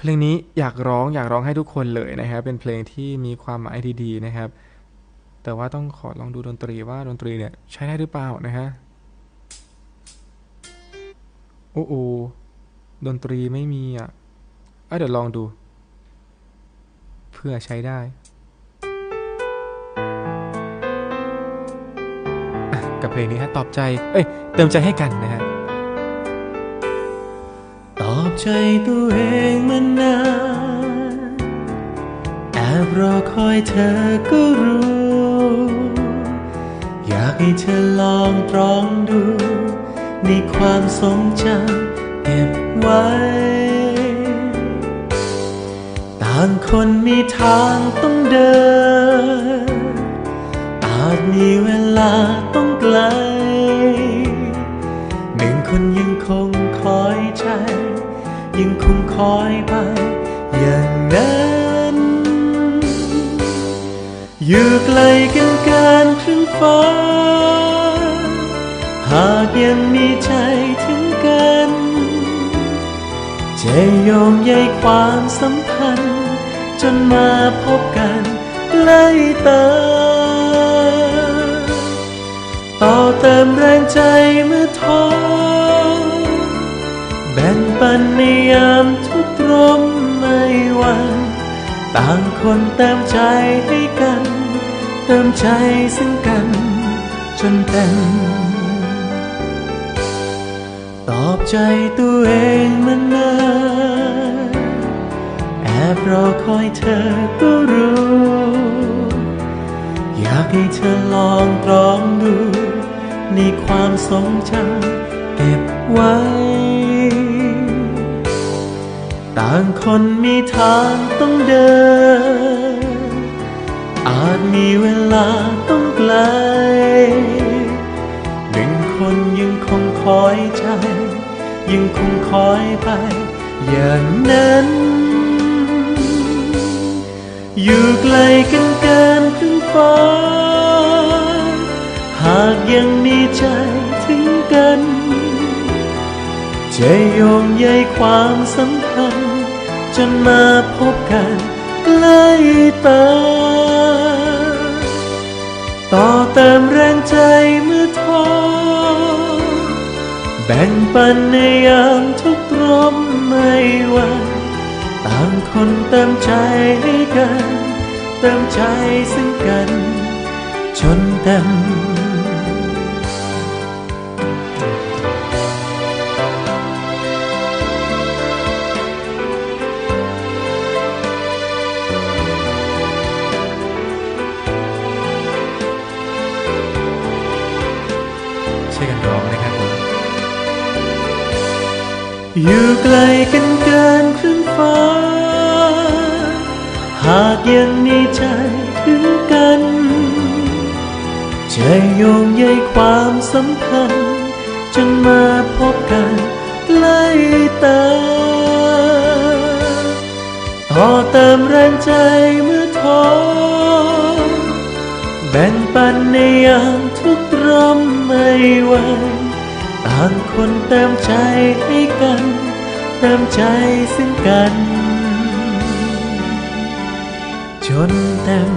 เพลงนี้อยากร้องอยากร้องให้ทุกคนเลยนะครับ เป็นเพลงที่มีความหมายดีๆนะครับ แต่ว่าต้องขอลองดูดนตรีว่าดนตรีเนี่ยใช้ได้หรือเปล่านะฮะโอ้โอดนตรีไม่มีอะอะเดี๋ยวลองดู เพื่อใช้ได้กับเพลงนี้ฮะตอบใจ เอ้ย เติมใจให้กันนะฮะ ตอบใจตัวเองมานานแอบรอคอยเธอก็รู้ อยากให้เธอลองตรองดู ในความทรงจำเก็บไว้ ต่างคนมีทางต้องเดินอาจมีเวลาต้องไกล งคงคอยไปอย่างนั้นอยู่ไกลกันกินครึ่งฟ้า หากยังมีใจถึงกันจะโยงใยความสัมพันธ์ จนมาพบกันใกล้ตาต่อเติมแรงใจเมื่อท้อ มันในยามทุกรมไม่วัน ต่างคนเติมใจให้กัน เติมใจซึ่งกัน จนเต็มตอบใจตัวเองมานานแอบรอคอยเธอก็รู้ อยากให้เธอลองตรองดู ในความทรงจำเก็บไว้ ต่างคนมีทางต้องเดิน อาจมีเวลาต้องไกล หนึ่งคนยังคงคอยใจ ยังคงคอยไป อย่างนั้น อยู่ไกลกันเกินครึ่งฟ้า หากยังมีใจถึงกัน จะโยงใยความสัมพันธ์ จนมาพบกันใกล้ตา ต่อเติมแรงใจเมื่อท้อแบ่งปันในยามทุกข์รมไม่วันต่างคนเติมใจให้กัน เติมใจซึ่งกัน จนเต็ม อยู่ไกลกันเกินครึ่งฟ้า หากยังมีใจถึงกันจะโยงใยความสัมพันธ์จนมาพบกันใกล้ตาต่อเติมแรงใจเมื่อท้อแบ่งปันในยามทุกข์รมไม่ไหว ต่างคนเติมใจให้กัน เติมใจซึ่งกัน จนเต็ม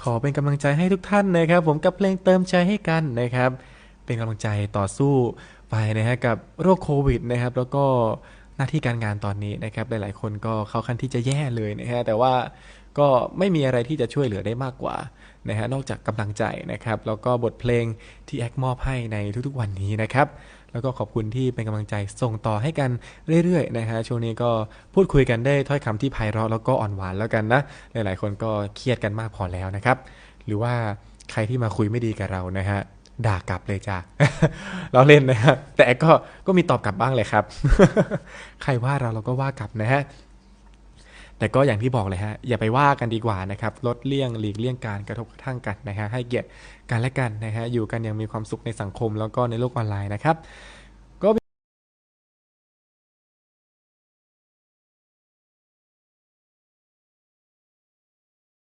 ขอเป็นกำลังใจให้ทุกท่านนะครับ ผมกับเพลงเติมใจให้กันนะครับ เป็นกำลังใจต่อสู้ไปนะฮะกับโรคโควิดนะครับ แล้วก็หน้าที่การงานตอนนี้นะครับ หลายๆ คนก็เข้าขั้นที่จะแย่เลยนะฮะแต่ว่า ก็ไม่มีอะไรที่จะช่วยเหลือได้มากกว่านะฮะนอกจากกำลังใจนะครับ แล้วก็บทเพลงที่แอคมอบให้ในทุกๆวันนี้นะครับ แล้วก็ขอบคุณที่เป็นกำลังใจส่งต่อให้กันเรื่อยๆนะฮะช่วงนี้ก็พูดคุยกันได้ถ้อยคำที่ไพเราะแล้วก็อ่อนหวานแล้วกันนะ หลายๆคนก็เครียดกันมากพอแล้วนะครับ หรือว่าใครที่มาคุยไม่ดีกับเรานะฮะด่ากลับเลยจ้ะเราเล่นนะฮะแต่ก็ก็มีตอบกลับบ้างเลยครับ ใครว่าเราเราก็ว่ากลับนะฮะ แต่ก็อย่างที่บอกเลยฮะอย่าไปว่ากันดีกว่านะครับลดเลี่ยงหลีกเลี่ยงการกระทบกระทั่งกันนะฮะให้เกียรติกันและกันนะฮะอยู่กันอย่างมีความสุขในสังคมแล้วก็ในโลกออนไลน์นะครับ